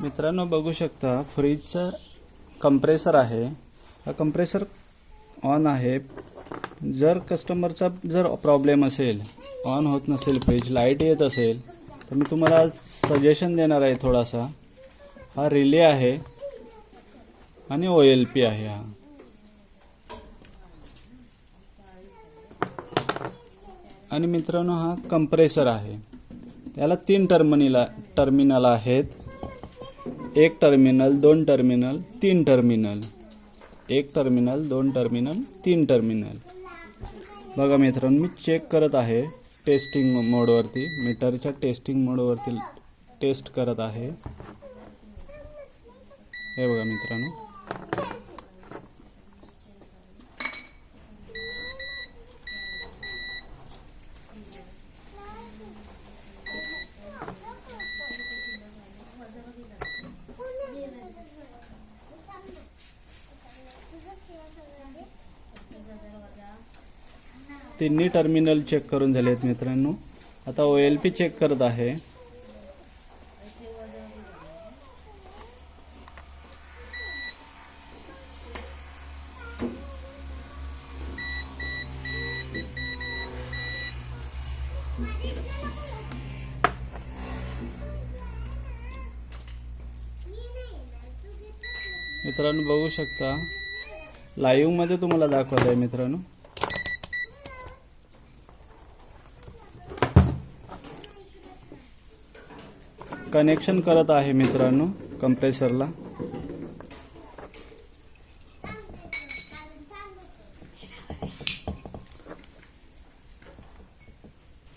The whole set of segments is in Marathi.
मित्रांनो बघू शकता फ्रीजचा कंप्रेसर आहे. हा कंप्रेसर ऑन आहे. जर कस्टमरचा जर प्रॉब्लेम असेल ऑन होत नसेल फ्रीज लाइट येत असेल तर मी तुम्हाला सजेशन देणार आहे थोडासा. हा रिले आहे आणि ओ एल पी आहे हा. आणि मित्रांनो हा कंप्रेसर आहे. याला तीन टर्मिनल टर्मिनल आहेत. एक टर्मिनल दोन टर्मिनल तीन टर्मिनल एक टर्मिनल दोन टर्मिनल तीन टर्मिनल बघा मित्रांनो मी चेक करत आहे टेस्टिंग मोडवरती मीटरच्या टेस्टिंग मोडवरती टेस्ट करत आहे. हे बघा मित्रांनो. तिन्ही टर्मिनल चेक करून झाले आहेत मित्रांनो. आता ओ एल पी चेक करत आहे. मित्रांनो बघू शकता. लाईव्हमध्ये तुम्हाला दाखवत आहे मित्रांनो. कनेक्शन करत आहे मित्रांनो कंप्रेसरला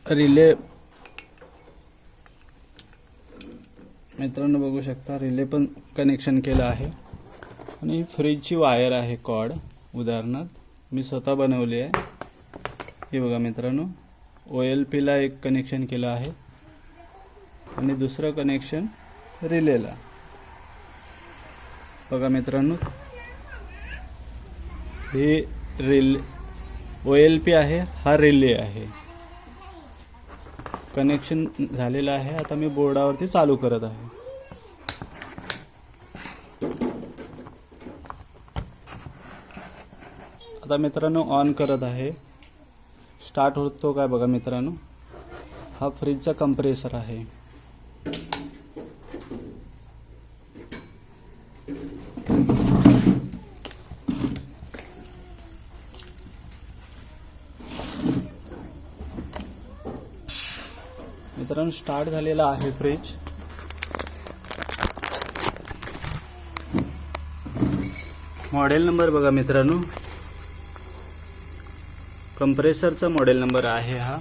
रिले मित्रांनो बघू शकता रिले पण कनेक्शन केलं आहे. आणि फ्रीजची वायर आहे कॉड उदाहरणार्थ मी स्वतः बनवली आहे. हे बघा मित्रांनो ओ एल पीला एक कनेक्शन केलं आहे. आणि दुसरं कनेक्शन रिलेला बघा मित्रांनो हे रिल ओ एल पी आहे हा रिले आहे. कनेक्शन झालेलं आहे. आता मी बोर्डावरती चालू करत आहे. आता मित्रांनो ऑन करत आहे. स्टार्ट होतो काय बघा मित्रांनो. हा फ्रीजचा कंप्रेसर आहे. मित्रांनो स्टार्ट झालेला आहे फ्रीज मॉडेल नंबर बघा मित्रांनो. कंप्रेसरचा मॉडेल नंबर आहे हा.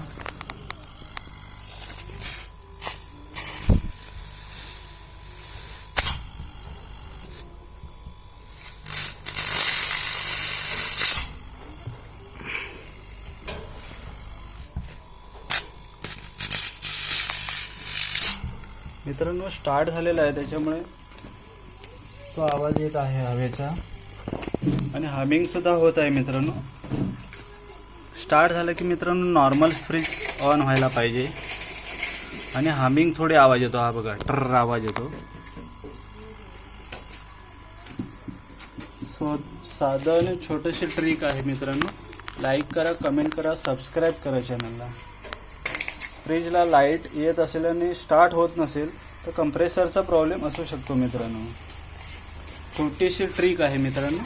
मित्रांनो स्टार्ट झालेला आहे त्याच्यामुळे तो आवाज येत आहे हवेचा. आणि हमिंग सुद्धा होत आहे मित्रांनो. स्टार्ट झालं की मित्रांनो नॉर्मल फ्रीज ऑन व्हायला पाहिजे. आणि हमिंग थोडे आवाज येतो. हा बघा ट्र आवाज येतो. सो साधं आणि छोटंशी ट्रिक आहे मित्रांनो. लाईक करा कमेंट करा सबस्क्राईब करा चॅनलला फ्रीजला लाइट येत असेल आणि स्टार्ट होत नसेल तर कंप्रेसरचा प्रॉब्लेम असू शकतो मित्रांनो. छोटीशी ट्रिक आहे मित्रांनो.